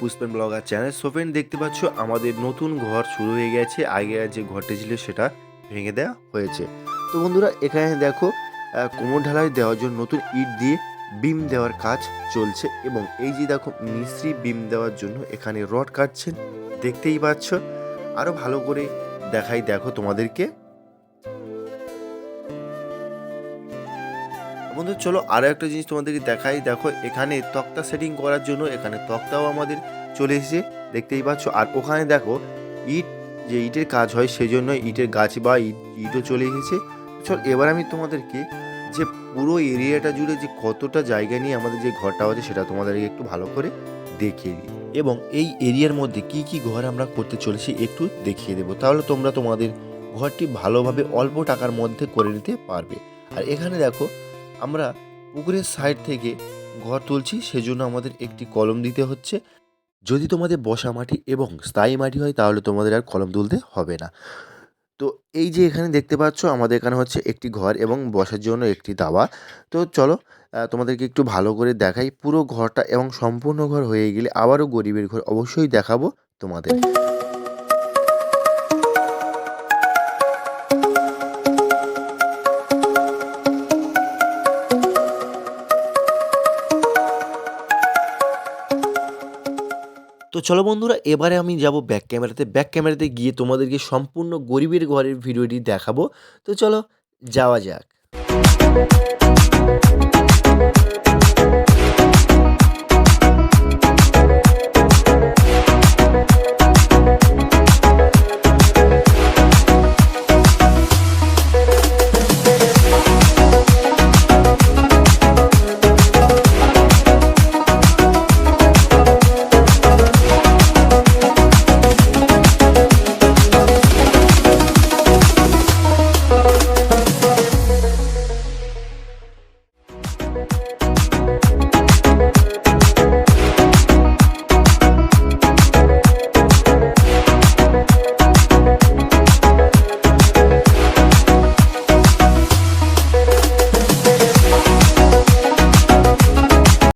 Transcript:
Pushpen blogger channel so friend দেখতে পাচ্ছ, আমাদের নতুন ঘর শুরু হয়ে গেছে। আগে যে ঘরটি ছিল, সেটা ভেঙে দেওয়া হয়েছে। তো বন্ধুরা, এখানে দেখো কোমর ঢালাই দেওয়ার জন্য নতুন ইট দিয়ে বিম দেওয়ার কাজ চলছে এবং এই যে দেখো, মিস্ত্রি বিম দেওয়ার জন্য এখানে রড কাটছেন। দেখতেই পাচ্ছ আরও ভালো করে দেখাই, দেখো তোমাদেরকে। বন্ধু, চলো আরও একটা জিনিস তোমাদেরকে দেখাই। দেখো, এখানে তক্তা সেটিং করার জন্য এখানে তক্তাও আমাদের চলে এসেছে। দেখতেই পাচ্ছ। আর ওখানে দেখো, ইট, যে ইটের কাজ হয় সেই জন্য ইটের গাছ বা ইট, ইটও চলে এসেছে। চল, এবার আমি তোমাদেরকে যে পুরো এরিয়াটা জুড়ে যে কতটা জায়গা নিয়ে আমাদের যে ঘরটা আছে সেটা তোমাদেরকে একটু ভালো করে দেখিয়ে দিই। এবং এই এরিয়ার মধ্যে কি কি ঘর আমরা করতে চলেছি একটু দেখিয়ে দেবো। তাহলে তোমরা তোমাদের ঘরটি ভালোভাবে অল্প টাকার মধ্যে করে নিতে পারবে। আর এখানে দেখো আমরা পুকুরের সাইড থেকে ঘর তুলছি, সেজন্য আমাদের একটি কলম দিতে হচ্ছে। যদি তোমাদের বসা মাটি এবং স্থায়ী মাটি হয়, তাহলে তোমাদের আর কলম তুলতে হবে না। তো এই যে এখানে দেখতে পাচ্ছ, আমাদের এখানে হচ্ছে একটি ঘর এবং বসার জন্য একটি দাবা তো চলো তোমাদেরকে একটু ভালো করে দেখাই। পুরো ঘরটা এবং সম্পূর্ণ ঘর হয়ে গেলে আবারও গরিবের ঘর অবশ্যই দেখাবো তোমাদের। তো চলো বন্ধুরা, এবারে আমি যাব ব্যাক ক্যামেরাতে ব্যাক ক্যামেরাতে গিয়ে তোমাদেরকে সম্পূর্ণ গরিবের ঘরের ভিডিওটি দেখাবো। তো চলো, যাওয়া যাক।